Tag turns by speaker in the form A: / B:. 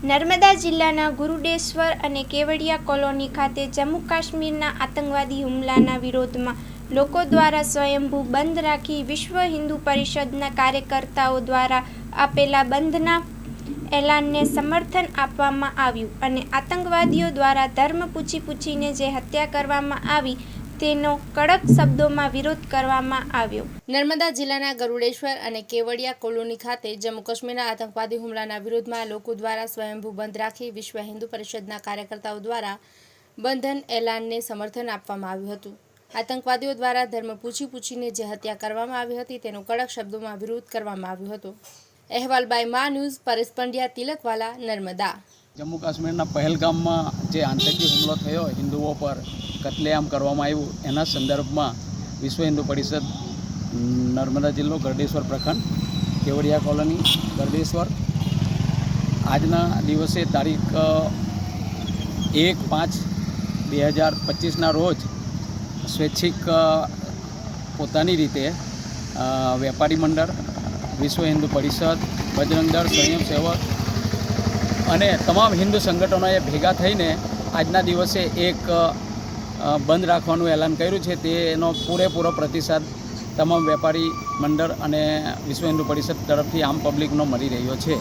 A: નર્મદા જિલ્લાના ગુરુડેશ્વર અને કેવડિયા કોલોની ખાતે જમ્મુ કાશ્મીરના આતંકવાદી હુમલાના વિરોધમાં લોકો દ્વારા સ્વયંભૂ બંધ રાખી વિશ્વ હિન્દુ પરિષદના કાર્યકર્તાઓ દ્વારા આપેલા બંધના એલાનને સમર્થન આપવામાં આવ્યું અને આતંકવાદીઓ દ્વારા ધર્મ પૂછી પૂછીને જે હત્યા કરવામાં આવી તેનો કડક શબ્દોમાં વિરોધ કરવામાં આવ્યો. નર્મદા જિલ્લાના ગરુડેશ્વર અને કેવડિયા કોલોની ખાતે જમ્મુ કાશ્મીરના આતંકવાદી હુમલાના વિરોધમાં લોકો દ્વારા સ્વયંભૂ બંધ રાખી વિશ્વ હિન્દુ પરિષદના કાર્યકર્તાઓ દ્વારા બંધન એલાનને સમર્થન આપવામાં આવ્યું હતું. આતંકવાદીઓ દ્વારા ધર્મ પૂછી પૂછીને જે હત્યા કરવામાં આવી હતી તેનો કડક શબ્દોમાં વિરોધ કરવામાં આવ્યો હતો. અહેવાલ બાય મા ન્યૂઝ પરેશ પંડ્યા તિલકવાલા, નર્મદા.
B: જમ્મુ કાશ્મીરના પહેલગામમાં જે આતંકી હુમલો થયો, હિન્દુઓ પર કતલેઆમ કરવામાં આવ્યું, એના સંદર્ભમાં વિશ્વ હિન્દુ પરિષદ નર્મદા જિલ્લો ગરડેશ્વર પ્રખંડ, કેવડિયા કોલોની ગરડેશ્વર આજના દિવસે તારીખ એક પાંચ બે હજાર પચીસના રોજ સ્વૈચ્છિક પોતાની રીતે વેપારી મંડળ, વિશ્વ હિન્દુ પરિષદ બજરંગ દળ સ્વયંસેવક અને તમામ હિન્દુ સંગઠનોએ ભેગા થઈને આજના દિવસે એક બંધ રાખવાનું એલાન કર્યું છે. તેનો પૂરેપૂરો પ્રતિસાદ તમામ વેપારી મંડળ અને વિશ્વ હિન્દુ પરિષદ તરફથી આમ પબ્લિકનો મળી રહ્યો છે.